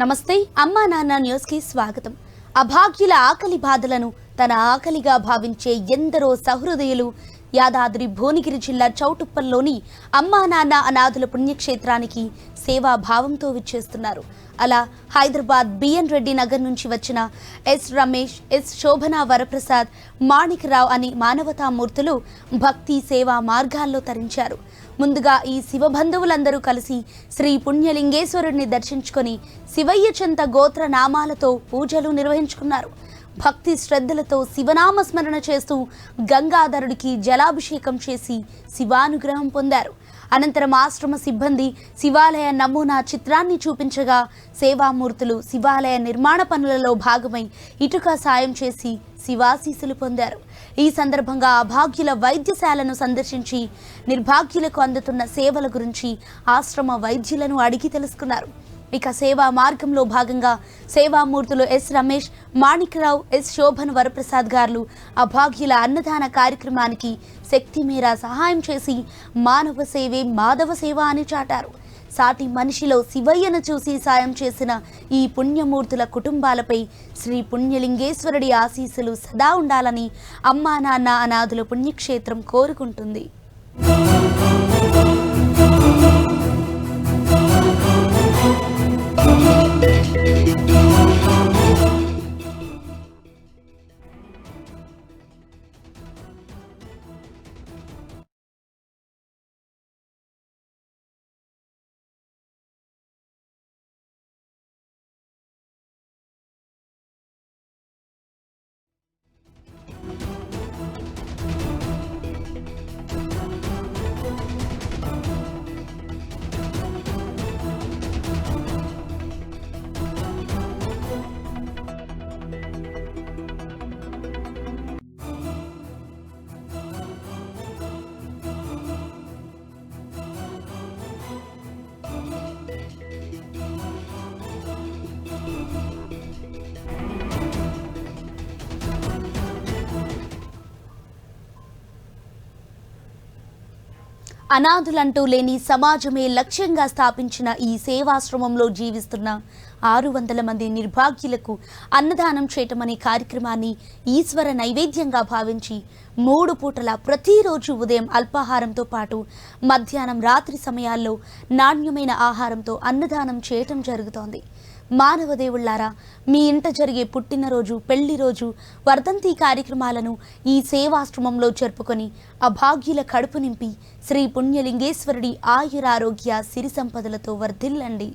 నమస్తే అమ్మా నాన్న న్యూస్కి స్వాగతం. అభాగ్యుల ఆకలి బాధలను తన ఆకలిగా భావించే ఎందరో సహృదయులు యాదాద్రి భువనగిరి జిల్లా చౌటుప్పల్లోని అమ్మా నాన్న అనాథుల పుణ్యక్షేత్రానికి సేవా భావంతో విచ్చేస్తున్నారు. అలా హైదరాబాద్ బిఎన్ రెడ్డి నగర్ నుంచి వచ్చిన ఎస్ రమేష్ ఎస్ శోభన వరప్రసాద్ మాణిక్రావు అని మానవతామూర్తులు భక్తి సేవా మార్గాల్లో తరించారు. ముందుగా ఈ శివ బంధువులందరూ కలిసి శ్రీ పుణ్యలింగేశ్వరుడిని దర్శించుకొని శివయ్య చెంత గోత్ర నామాలతో పూజలు నిర్వహించుకున్నారు. భక్తి శ్రద్ధలతో శివనామస్మరణ చేస్తూ గంగాధరుడికి జలాభిషేకం చేసి శివానుగ్రహం పొందారు. అనంతరం ఆశ్రమ సిబ్బంది శివాలయ నమూనా చిత్రాన్ని చూపించగా సేవామూర్తులు శివాలయ నిర్మాణ పనులలో భాగమై ఇటుక సాయం చేసి శివాశీసులు పొందారు. ఈ సందర్భంగా అభాగ్యుల వైద్యశాలను సందర్శించి నిర్భాగ్యులకు అందుతున్న సేవల గురించి ఆశ్రమ వైద్యులను అడిగి తెలుసుకున్నారు. ఇక సేవా మార్గంలో భాగంగా సేవామూర్తులు ఎస్ రమేష్ మాణిక్రావు ఎస్ శోభన్ వరప్రసాద్ గారు అభాగ్యుల అన్నదాన కార్యక్రమానికి శక్తి మేర సహాయం చేసి మానవ సేవే మాధవ సేవ అని చాటారు. సాటి మనిషిలో శివయ్యను చూసి సాయం చేసిన ఈ పుణ్యమూర్తుల కుటుంబాలపై శ్రీ పుణ్యలింగేశ్వరుడి ఆశీస్సులు సదా ఉండాలని అమ్మా నాన్న అనాథుల పుణ్యక్షేత్రం కోరుకుంటుంది. అనాథులంటూ లేని సమాజమే లక్ష్యంగా స్థాపించిన ఈ సేవాశ్రమంలో జీవిస్తున్న ఆరు వందల మంది నిర్భాగ్యులకు అన్నదానం చేయటం అనే కార్యక్రమాన్ని ఈశ్వర నైవేద్యంగా భావించి మూడు పూటల ప్రతిరోజు ఉదయం అల్పాహారంతో పాటు మధ్యాహ్నం రాత్రి సమయాల్లో నాణ్యమైన ఆహారంతో అన్నదానం చేయటం జరుగుతోంది. మానవ దేవుళ్ళారా మీ ఇంట జరిగే పుట్టినరోజు పెళ్ళి రోజు వర్ధంతి కార్యక్రమాలను ఈ సేవాశ్రమంలో జరుపుకొని అభాగ్యుల కడుపు నింపి శ్రీ పుణ్యలింగేశ్వరుడి ఆయురారోగ్య సిరి సంపదలతో వర్ధిల్లండి.